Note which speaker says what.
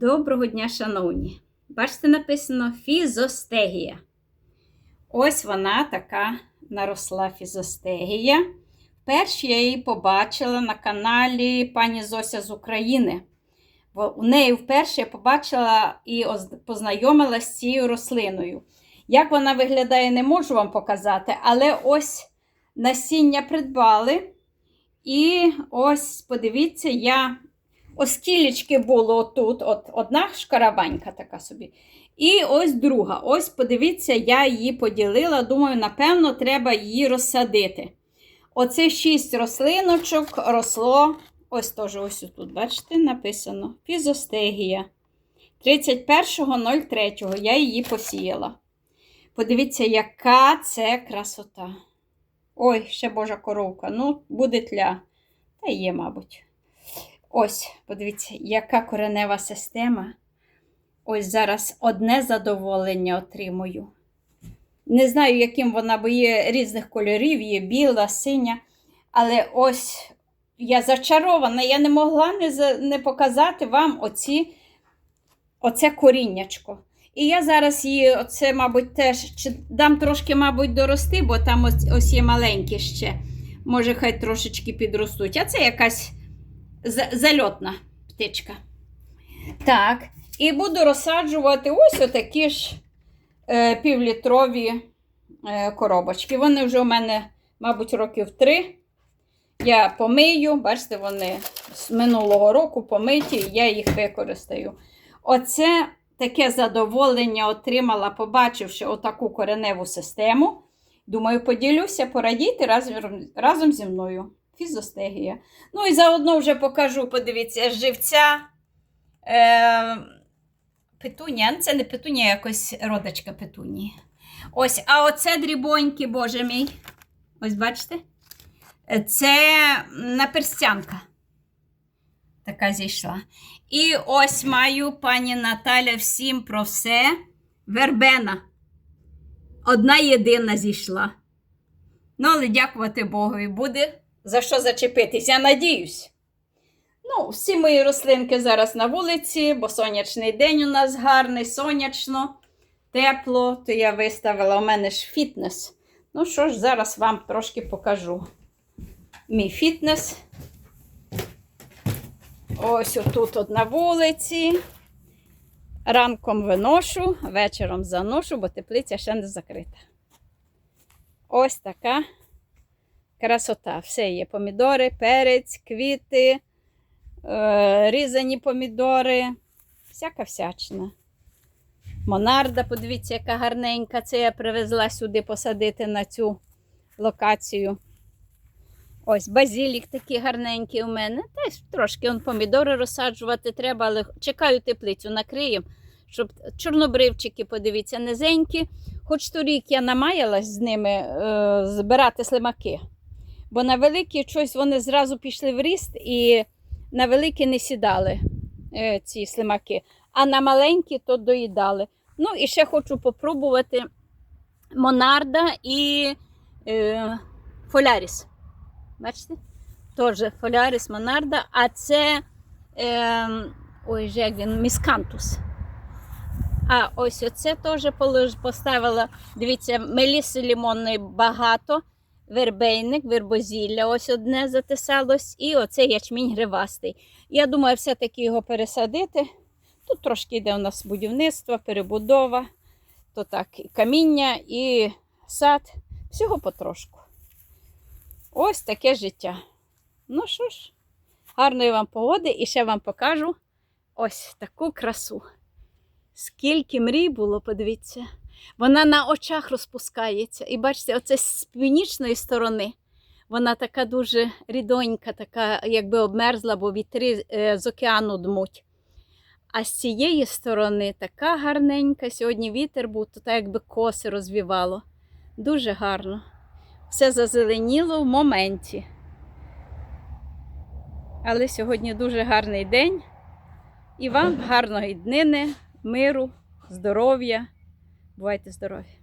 Speaker 1: Доброго дня, шановні! Бачите, написано фізостегія. Ось вона така наросла фізостегія. Вперше я її побачила на каналі пані Зося з України. У неї вперше я побачила і оз- познайомилася з цією рослиною. Як вона виглядає, не можу вам показати, але ось насіння придбали. І ось, подивіться, я Оскілечки було тут, от одна шкарабанька така собі. І ось друга. Ось, подивіться, я її поділила. Думаю, напевно, треба її розсадити. Оце шість рослиночок росло. Ось теж ось тут, бачите, написано: фізостегія. 31.03 я її посіяла. Подивіться, яка це красота. Ой, ще божа коровка. Ну, буде тля. Та є, мабуть. Ось, подивіться, яка коренева система. Ось зараз одне задоволення отримую. Не знаю, яким вона, бо є різних кольорів, є біла, синя. Але ось я зачарована, я не могла не, за- не показати вам оці, оце коріннячко. І я зараз її, оце, мабуть, теж чи дам трошки, мабуть, дорости, бо там ось, ось є маленькі ще. Може, хай трошечки підростуть. А це якась зальотна птичка. Так, і буду розсаджувати ось отакі ж е, півлітрові е, коробочки. Вони вже у мене, мабуть, років три. Я помию, бачите, вони з минулого року помиті, я їх використаю. Оце таке задоволення отримала, побачивши отаку кореневу систему. Думаю, поділюся, порадійте разом, разом зі мною. Фізостегія. Ну і заодно вже покажу, подивіться, живця. Е, петунія. Ну, Це не петунія, якось родочка петунії. Ось, а оце дрібоньки, боже мій. Ось бачите? Е, Це наперстянка. Така зійшла. І ось маю пані Наталя всім про все. Вербена. Одна єдина зійшла. Ну, але дякувати Богу, і буде за що зачепитись, я надіюсь. Ну, всі мої рослинки зараз на вулиці, бо сонячний день у нас гарний, сонячно, тепло, то я виставила у мене ж фітнес. Ну що ж, зараз вам трошки покажу. Мій фітнес. Ось отут от на вулиці. Ранком виношу, вечором заношу, бо теплиця ще не закрита. Ось така красота. Все є помідори, перець, квіти, е, різані помідори, всяка всячина. Монарда, подивіться, яка гарненька. Це я привезла сюди посадити на цю локацію. Ось базілік такий гарненький у мене. Та трошки он помідори розсаджувати треба, але чекаю теплицю, накриємо, щоб чорнобривчики, подивіться, низенькі. Хоч торік я намаялась з ними е, збирати слимаки. Бо на великі щось вони зразу пішли в ріст і на великі не сідали е, ці слимаки, а на маленькі то доїдали. Ну і ще хочу попробувати Монарда і е, Фоляріс. Бачите? Теж Фоляріс Монарда, а це е, ой, як він, міскантус. А ось оце теж поставила. Дивіться, меліси лімонної багато вербейник, вербозілля, ось одне затисалось, і оцей ячмінь гривастий. Я думаю, все-таки його пересадити. Тут трошки йде у нас будівництво, перебудова, то так, і каміння, і сад. Всього потрошку. Ось таке життя. Ну що ж, гарної вам погоди і ще вам покажу ось таку красу. Скільки мрій було, подивіться. Вона на очах розпускається. І бачите, оце з північної сторони. Вона така дуже рідонька, така, якби обмерзла, бо вітри е, з океану дмуть. А з цієї сторони така гарненька. Сьогодні вітер був, то так якби коси розвівало. Дуже гарно. Все зазеленіло в моменті. Але сьогодні дуже гарний день. І вам гарної днини, миру, здоров'я. Бувайте здорові!